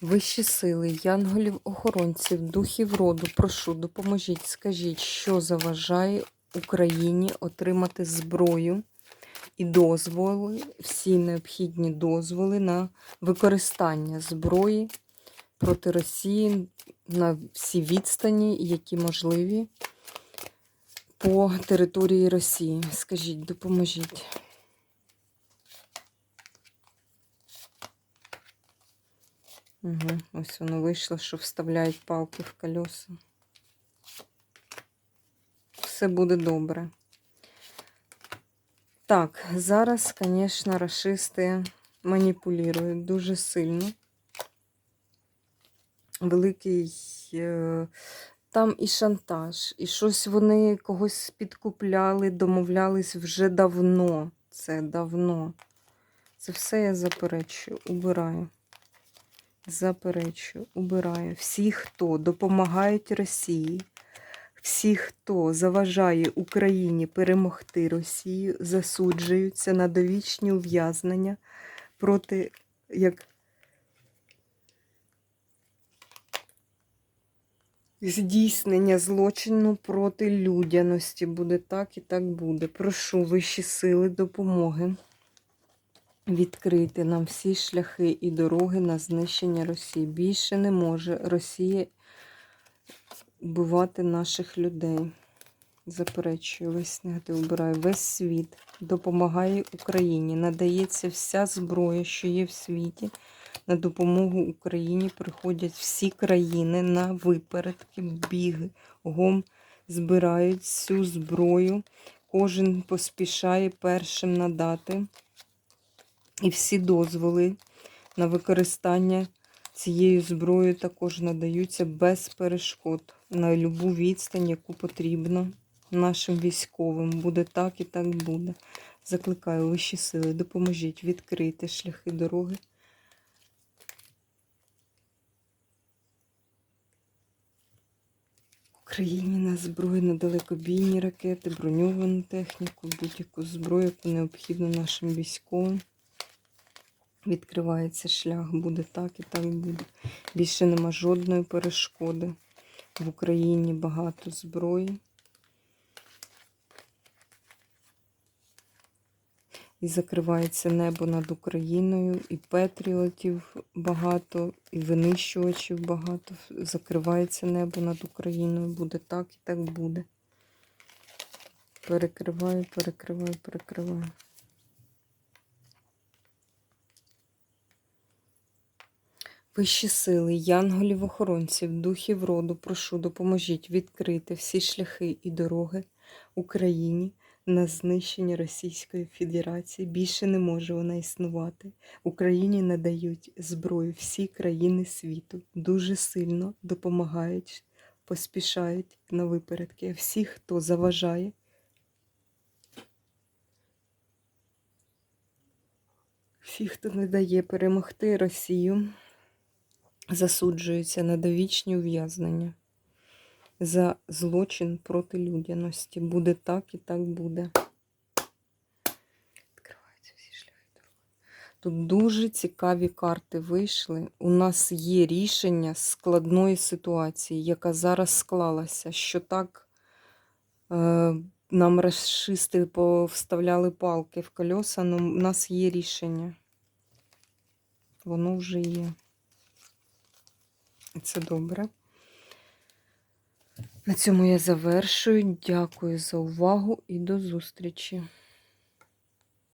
Вищі сили, янголів, охоронців, духів роду, прошу, допоможіть, скажіть, що заважає Україні отримати зброю і дозволи, всі необхідні дозволи на використання зброї проти Росії на всі відстані, які можливі по території Росії. Скажіть, допоможіть. Угу. Ось воно вийшло, що вставляють палки в колеса. Все буде добре. Так, зараз, звісно, расисти маніпулюють дуже сильно. Великий е, там і шантаж, і щось вони когось підкупляли, домовлялись вже давно. Це давно. Це все я заперечую, убираю. Заперечую, убираю. Всі, хто допомагають Росії, всі, хто заважає Україні перемогти Росію, засуджуються на довічні ув'язнення проти як здійснення злочину проти людяності. Буде так і так буде. Прошу вищі сили допомоги відкрити нам всі шляхи і дороги на знищення Росії. Більше не може Росія вбивати наших людей. Заперечую, весь негатив вбираю. Весь світ допомагає Україні. Надається вся зброя, що є в світі. На допомогу Україні приходять всі країни на випередки, біги, гом збирають всю зброю. Кожен поспішає першим надати. І всі дозволи на використання цією зброєю також надаються без перешкод на любу відстань, яку потрібно нашим військовим. Буде так і так буде. Закликаю вищі сили, допоможіть відкрити шляхи дороги. Україні на зброю на далекобійні ракети, броньовану техніку, будь-яку зброю, яку необхідно нашим військовим. Відкривається шлях, буде так і так буде. Більше нема жодної перешкоди. В Україні багато зброї. І закривається небо над Україною, і патріотів багато, і винищувачів багато. Закривається небо над Україною. Буде так і так буде. Перекриваю, перекриваю, перекриваю. Вищі сили, янголів-охоронців, духів роду, прошу, допоможіть відкрити всі шляхи і дороги Україні на знищення Російської Федерації. Більше не може вона існувати. Україні надають зброю всі країни світу. Дуже сильно допомагають, поспішають на випередки. Всі, хто заважає. Всі, хто не дає перемогти Росію засуджується на довічні ув'язнення за злочин проти людяності. Буде так і так буде. Відкриваються всі шляхи. Тут дуже цікаві карти вийшли. У нас є рішення складної ситуації, яка зараз склалася, що так е, нам расисти повставляли палки в колеса, але у нас є рішення. Воно вже є. Це добре. На цьому я завершую. Дякую за увагу і до зустрічі!